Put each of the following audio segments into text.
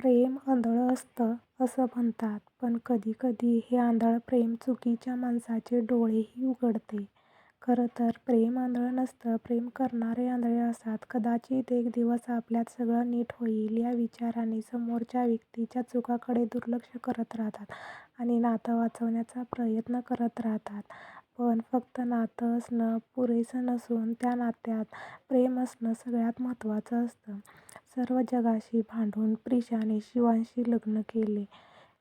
प्रेम आंधळं असतं असं म्हणतात. पण कधी कधी हे आंधळं प्रेम चुकीच्या माणसाचे डोळेही उघडते. खरं तर प्रेम आंधळं नसतं. प्रेम करणारे आंधळे असतात. कदाचित एक दिवस आपल्यात सगळं नीट होईल या विचाराने समोरच्या व्यक्तीच्या चुकांकडे दुर्लक्ष करत राहतात आणि नातं वाचवण्याचा प्रयत्न करत राहतात. पण फक्त नातं असणं पुरेसं नसून त्या नात्यात प्रेम असणं सगळ्यात महत्त्वाचं असतं. सर्व जगाशी भांडून प्रिशाने शिवांशी लग्न केले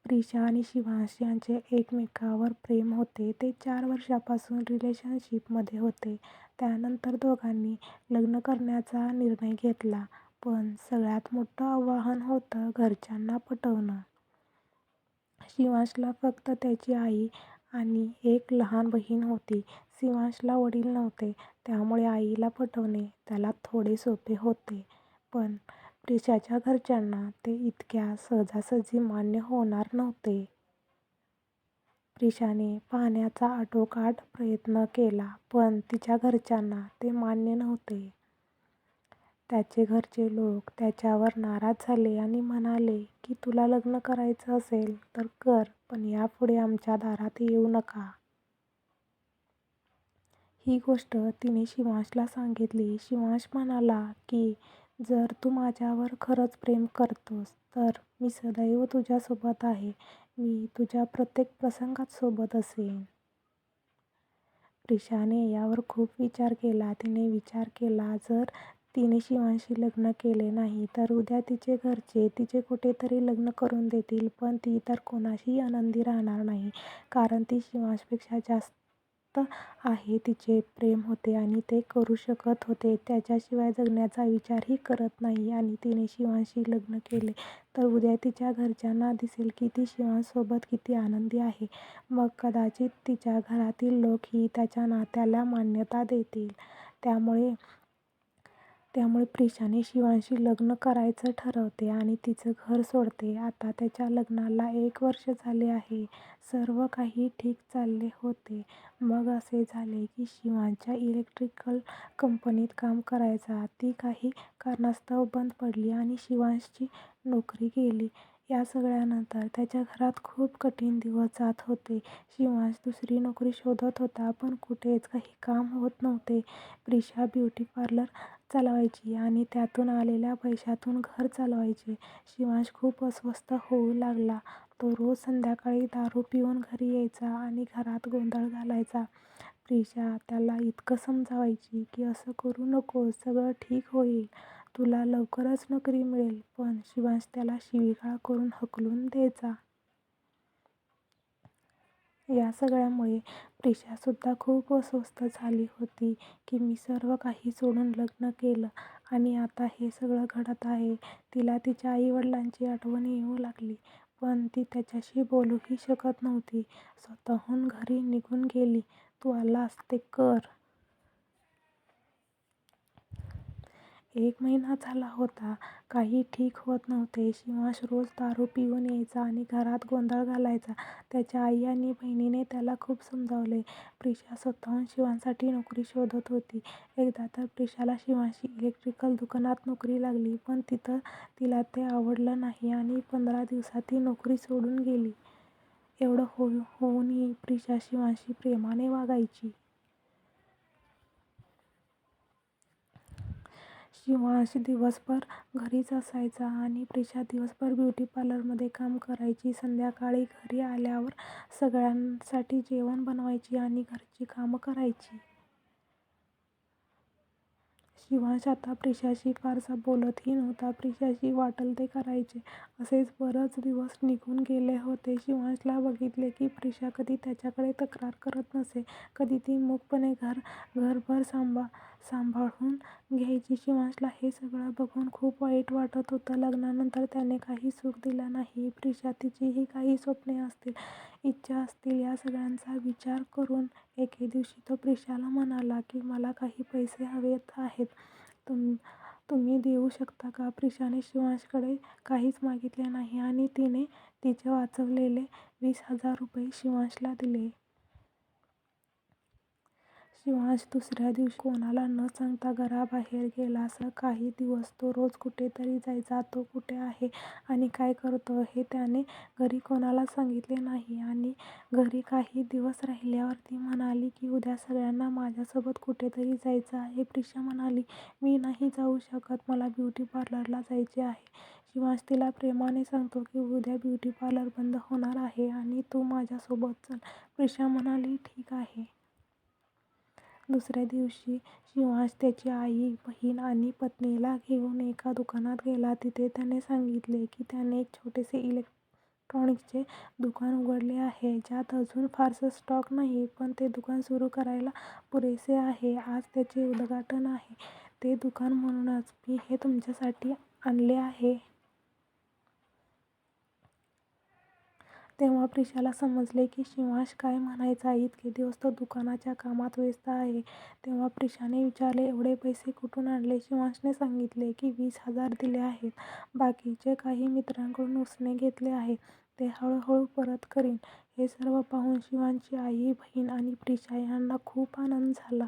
प्रिशा आणि शिवांश यांचे एकमेकांवर प्रेम होते. ते चार वर्षांपासून रिलेशनशिपमध्ये होते. त्यानंतर दोघांनी लग्न करण्याचा निर्णय घेतला. पण सगळ्यात मोठं आव्हान होतं घरच्यांना पटवणं. शिवांशला फक्त त्याची आई आणि एक लहान बहीण होती. सिवांशला वडील नव्हते. त्यामुळे आईला पटवणे त्याला थोडे सोपे होते. पण प्रिशाच्या घरच्यांना ते इतक्या सहजासहजी मान्य होणार नव्हते. प्रिशाने पाहण्याचा आटोकाट प्रयत्न केला पण तिच्या घरच्यांना ते मान्य नव्हते. त्याचे घरचे लोक त्याच्यावर नाराज झाले आणि म्हणाले की तुला लग्न करायचं असेल तर कर पण यापुढे आमच्या दारात येऊ नका. ही गोष्ट तिने शिवांशला सांगितली. शिवांश म्हणाला की जर तू माझ्यावर खरंच प्रेम करतोस तर मी सदैव तुझ्यासोबत आहे. मी तुझ्या प्रत्येक प्रसंगात सोबत असेन. प्रिशाने यावर खूप विचार केला. तिने विचार केला जर तिने शिवांशी लग्न केले नाही तर उद्या तिचे घरचे तिचे कुठेतरी लग्न करून देतील पण ती तर कोणाशीही आनंदी राहणार नाही. कारण ती शिवांशपेक्षा जास्त आहे तिचे प्रेम होते आणि ते करू शकत होते त्याच्याशिवाय जगण्याचा विचारही करत नाही आणि तिने शिवांशी लग्न केले तर उद्या तिच्या घरच्यांना दिसेल की ती शिवांसोबत किती आनंदी आहे. मग कदाचित तिच्या घरातील लोकही त्याच्या नात्याला मान्यता देतील. त्यामुळे त्यामुळे प्रिशाने शिवांशी लग्न करायचं ठरवते आणि तिचं घर सोडते. आता त्याच्या लग्नाला एक वर्ष झाले आहे. सर्व काही ठीक चालले होते. मग असे झाले की शिवांच्या इलेक्ट्रिकल कंपनीत काम करायचा ती काही कारणास्तव बंद पडली आणि शिवांशची नोकरी गेली. या सगळ्यानंतर त्याच्या घरात खूप कठीण दिवस जात होते. शिवांश दुसरी नोकरी शोधत होता पण कुठेच काही काम होत नव्हते. प्रिशा ब्युटी पार्लर चालवायची आणि त्यातून आलेल्या पैशातून घर चालवायचे. शिवांश खूप अस्वस्थ होऊ लागला. तो रोज संध्याकाळी दारू पिऊन घरी यायचा आणि घरात गोंधळ घालायचा. प्रिशा त्याला इतकं समजावायची की असं करू नकोस सगळं ठीक होईल. तुला लवकरच नोकरी मिळेल पण शिवांश त्याला शिवीगाळ करून हाकलून द्यायचा. या सगळ्यामुळे प्रिशासुद्धा खूप अस्वस्थ झाली होती की मी सर्व काही सोडून लग्न केलं आणि आता हे सगळं घडत आहे. तिला तिच्या आईवडिलांची आठवण येऊ लागली पण ती त्याच्याशी बोलूही शकत नव्हती. स्वतःहून घरी निघून गेली. तू आलास ते कर. एक महिना झाला होता. काही ठीक होत नव्हते. शिवांश रोज दारू पिऊन यायचा आणि घरात गोंधळ घालायचा. त्याच्या आई आणि बहिणीने त्याला खूप समजावले. प्रिशा स्वतःहून शिवांशसाठी नोकरी शोधत होती. एकदा तर प्रिशाला शिवांशची इलेक्ट्रिकल दुकानात नोकरी लागली पण तिथं तिला ते आवडलं नाही आणि पंधरा दिवसात ती नोकरी सोडून गेली. एवढं हो-, होऊनही प्रिशा शिवांशशी प्रेमाने वागायची. शिवांश दिवसभर घरीच असायचा आणि प्रिशा दिवसभर ब्युटी पार्लरमध्ये काम करायची. संध्याकाळी घरी आल्यावर सगळ्यांसाठी जेवण बनवायची आणि घरची कामं करायची. शिवांश आता प्रिशाशी फारसा बोलतही नव्हता. प्रिशाशी वाटेल ते करायचे. असेच बरेच दिवस निघून गेले होते. शिवांशला बघितले की प्रिशा कधी त्याच्याकडे तक्रार करत नसे. कधी ती मूकपणे घरभर सांभाळून घ्यायची. शिवांशला हे सगळं बघून खूप वाईट वाटत होतं. लग्नानंतर त्याने काही सुख दिला नाही. प्रिशा तिचीही काही स्वप्ने असतील, इच्छा असतील या सगळ्यांचा विचार करून एके दिवशी तो प्रिशाला म्हणाला की मला काही पैसे हवेत आहेत. तुम तुम्ही देऊ शकता का? प्रिशाने शिवांशकडे काहीच मागितले नाही आणि तिने तिचे वाचवलेले वीस हजार रुपये शिवांशला दिले. शिवांश दुसऱ्या दिवशी कोणाला न सांगता घराबाहेर गेला. काही दिवस तो रोज कुठेतरी जायचा. तो कुठे आहे आणि काय करतो हे त्याने घरी कोणाला सांगितले नाही. आणि घरी काही दिवस राहिल्यावर ती म्हणाली की उद्या सगळ्यांना माझ्यासोबत कुठेतरी जायचं आहे. प्रिशा म्हणाली, मी नाही जाऊ शकत. मला ब्युटी पार्लरला जायचे आहे. शिवांश तिला प्रेमाने सांगतो की उद्या ब्युटी पार्लर बंद होणार आहे आणि तू माझ्यासोबत चल. प्रिशा म्हणाली, ठीक आहे. दुसऱ्या दिवशी शिवांश त्याची आई, बहीण आणि पत्नीला घेऊन एका दुकानात गेला. तिथे त्याने सांगितले की त्याने एक छोटेसे इलेक्ट्रॉनिक्सचे दुकान उघडले आहे. ज्यात अजून फारसा स्टॉक नाही, पण ते दुकान सुरू करायला पुरेसे आहे. आज त्याचे उद्घाटन आहे. ते दुकान म्हणूनच मी हे तुमच्यासाठी आणले आहे. तेव्हा प्रिशाला समजले की शिवांश काय म्हणायचा. इतके दिवस तो दुकानाच्या कामात व्यस्त आहे. तेव्हा प्रिशाने विचारले, एवढे पैसे कुठून आणले? शिवांशने सांगितले की वीस हजार दिले आहेत. बाकीचे काही मित्रांकडून उसने घेतले आहेत. ते हळूहळू परत करीन. हे सर्व पाहून शिवांशची आई, बहीण आणि प्रिशा यांना खूप आनंद झाला.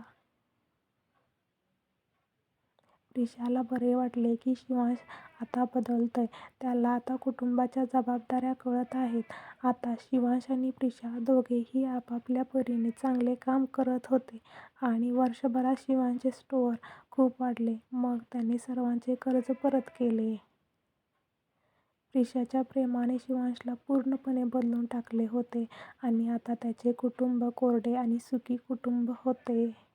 रिशाला बरे वाटले की शिवांश आता बदलतोय. त्याला आता कुटुंबाच्या जबाबदाऱ्या कळत आहेत. आता शिवांश आणि प्रिशा दोघेही आपापल्या परीने चांगले काम करत होते. आणि वर्षभरात शिवांशचे स्टोअर खूप वाढले. मग त्याने सर्वांचे कर्ज परत केले. प्रिशाच्या प्रेमाने शिवांशला पूर्णपणे बदलून टाकले होते आणि आता त्याचे कुटुंब कोरडे आणि सुखी कुटुंब होते.